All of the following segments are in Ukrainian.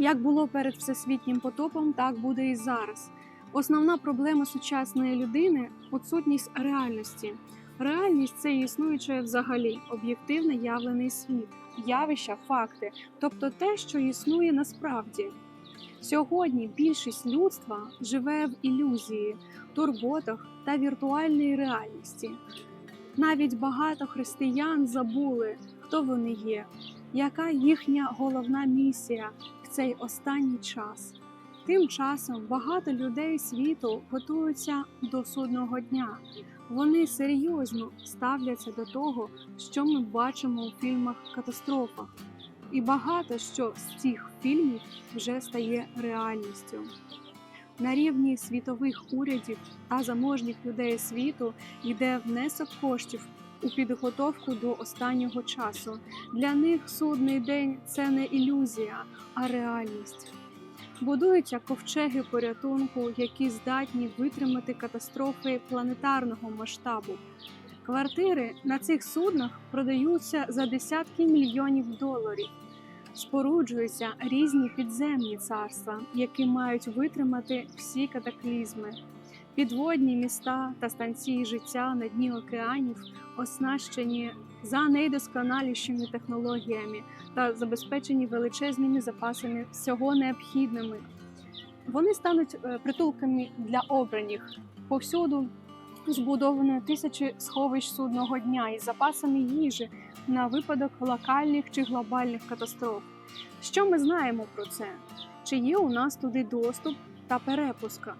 Як було перед всесвітнім потопом, так буде і зараз. Основна проблема сучасної людини відсутність реальності. Реальність це існуюче взагалі об'єктивно явлений світ, явища, факти, тобто те, що існує насправді. Сьогодні більшість людства живе в ілюзії, турботах та віртуальній реальності. Навіть багато християн забули, хто вони є, яка їхня головна місія цей останній час. Тим часом багато людей світу готуються до судного дня. Вони серйозно ставляться до того, що ми бачимо у фільмах катастрофах. І багато що з цих фільмів вже стає реальністю. На рівні світових урядів та заможних людей світу йде внесок коштів у підготовку до останнього часу. Для них судний день це не ілюзія, а реальність. Будуються ковчеги порятунку, які здатні витримати катастрофи планетарного масштабу. Квартири на цих суднах продаються за десятки мільйонів доларів. Споруджуються різні підземні царства, які мають витримати всі катаклізми. Підводні міста та станції життя на дні океанів оснащені за найдосконалішими технологіями та забезпечені величезними запасами всього необхідними. Вони стануть е, притулками для обраних. Повсюду збудовано тисячі сховищ судного дня із запасами їжі на випадок локальних чи глобальних катастроф. Що ми знаємо про це? Чи є у нас туди доступ та перепуска?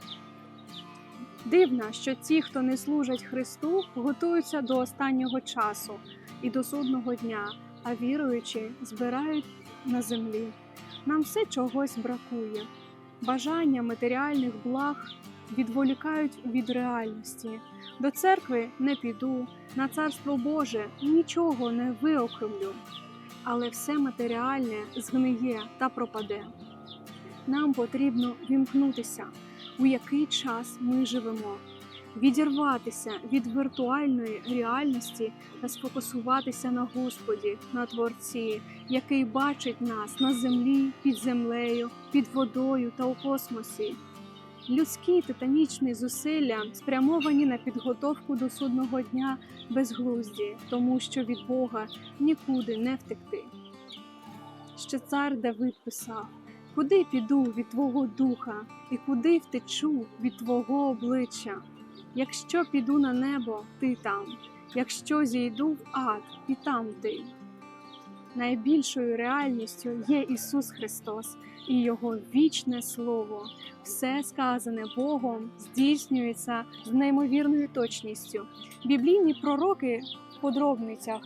Дивно, що ті, хто не служать Христу, готуються до останнього часу і до судного дня, а віруючі збирають на землі. Нам все чогось бракує. Бажання матеріальних благ відволікають від реальності. До церкви не піду, на царство Боже нічого не виокремлю, але все матеріальне згниє та пропаде. Нам потрібно вімкнутися, у який час ми живемо, відірватися від віртуальної реальності та сфокусуватися на Господі, на Творці, який бачить нас на землі, під землею, під водою та у космосі. Людські титанічні зусилля спрямовані на підготовку до судного дня безглузді, тому що від Бога нікуди не втекти. Ще цар Давид писав: Куди піду від Твого духа, і куди втечу від Твого обличчя? Якщо піду на небо, ти там, якщо зійду в ад, і там ти. Найбільшою реальністю є Ісус Христос і Його вічне Слово. Все сказане Богом здійснюється з неймовірною точністю. Біблійні пророки в подробницях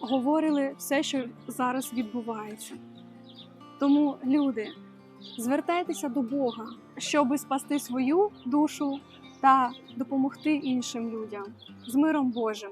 говорили все, що зараз відбувається. Тому, люди, звертайтеся до Бога, щоби спасти свою душу та допомогти іншим людям з миром Божим.